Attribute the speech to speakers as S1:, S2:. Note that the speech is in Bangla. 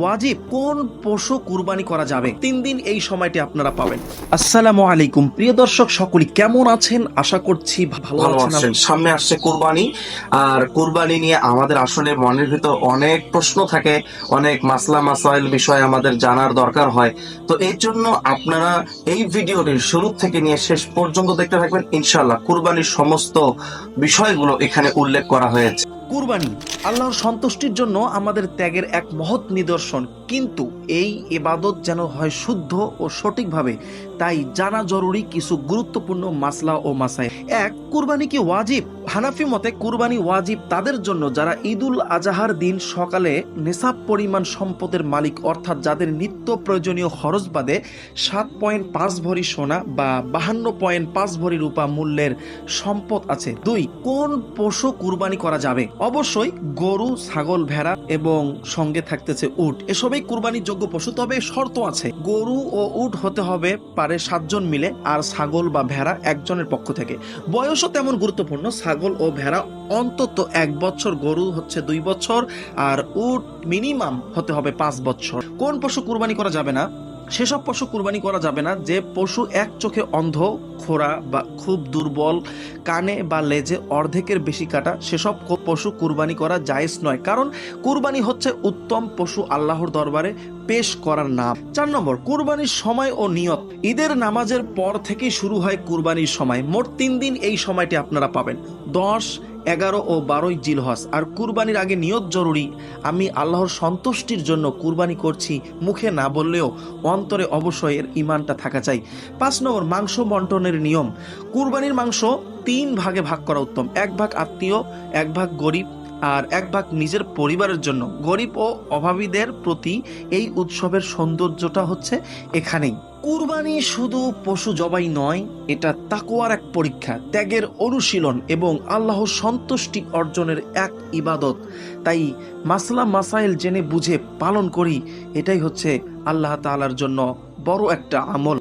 S1: ওয়াজিব কোন পশু কুরবানি করা যাবে? তিন দিন এই সময়টি আপনারা পাবেন। আসসালামু আলাইকুম। প্রিয় দর্শক সকলে কেমন আছেন? আশা করছি ভালো আছেন
S2: সামনে আসছে কোরবানি। আর কোরবানি নিয়ে আমাদের আসলে মনের ভিতর অনেক প্রশ্ন থাকে অনেক মাসলা মাসাইল বিষয় আমাদের জানার দরকার হয়। তো এর জন্য আপনারা এই ভিডিওটির শুরু থেকে নিয়ে শেষ পর্যন্ত দেখতে থাকবেন। ইনশাল্লাহ কোরবানির সমস্ত বিষয়গুলো এখানে উল্লেখ করা হয়েছে।
S1: কুরবানি আল্লাহর সন্তুষ্টির জন্য আমাদের ত্যাগের এক মহৎ নিদর্শন। কিন্তু এই এবাদত যেন হয় শুদ্ধ ও সঠিকভাবে তাই জানা জরুরি কিছু গুরুত্বপূর্ণ মাসলা ও মাসাই এক, কুরবানি কি ওয়াজিব? হানাফি মতে কুরবানি ওয়াজিব তাদের জন্য যারা ঈদুল আজাহার দিন সকালে নেশাব পরিমাণ সম্পদের মালিক, অর্থাৎ যাদের নিত্য প্রয়োজনীয় খরচ বাদে সাত পয়েন্ট পাঁচ ভরি সোনা বা বাহান্ন পয়েন্ট পাঁচ ভরি রূপা মূল্যের সম্পদ আছে। দুই, কোন পশু কুরবানি করা যাবে? অবশ্যই গরু, ছাগল, ভেড়া এবং সঙ্গে থাকতেছে উট। এসবই কুরবানির যোগ্য পশু, তবে শর্ত আছে। গরু ও উট হতে হবে পারে সাতজন মিলে আর ছাগল বা ভেড়া একজনের পক্ষ থেকে। বয়সও তেমন গুরুত্বপূর্ণ, ছাগল ও ভেড়া অন্তত এক বছর, গরু হচ্ছে দুই বছর আর উট মিনিমাম হতে হবে পাঁচ বছর। কোন পশু কুরবানি করা যাবে না? সেসব পশু কুরবানি করা যাবে না যে পশু এক চোখে অন্ধ খোরা বা খুব দুর্বল, কানে বা লেজে অর্ধেকের বেশি কাটা, সেসব পশু কুরবানি করা জায়েজ নয়। কারণ কুরবানি হচ্ছে উত্তম পশু আল্লাহর দরবারে পেশ করার নাম। চার নম্বর, কুরবানির সময় ও নিয়ত। ঈদের নামাজের পর থেকেই শুরু হয় কুরবানির সময়। মোট তিন দিন এই সময়টি আপনারা পাবেন। দশ, এগারো ও বারোই জিলহস আর কুরবানির আগে নিয়ত জরুরি। আমি আল্লাহর সন্তুষ্টির জন্য কুরবানি করছি। মুখে না বললেও অন্তরে অবশ্যই এর ইমানটা থাকা চাই। পাঁচ নম্বর, মাংস বন্টনের নিয়ম। কুরবানির মাংস তিন ভাগে ভাগ করা উত্তম। এক ভাগ আত্মীয়, এক ভাগ গরিব। আর এক ভাগ নিজের পরিবারের জন্য। গরিব ও অভাবীদের প্রতি এই উৎসবের সৌন্দর্যটা হচ্ছে এখানেই। কুরবানি শুধু পশু জবাই নয়, এটা তাকোয়ার এক পরীক্ষা, ত্যাগের অনুশীলন এবং আল্লাহর সন্তুষ্টি অর্জনের এক ইবাদত। তাই মাসলা মাসাইল জেনে বুঝে পালন করি, এটাই হচ্ছে আল্লাহ তালার জন্য বড় একটা আমল।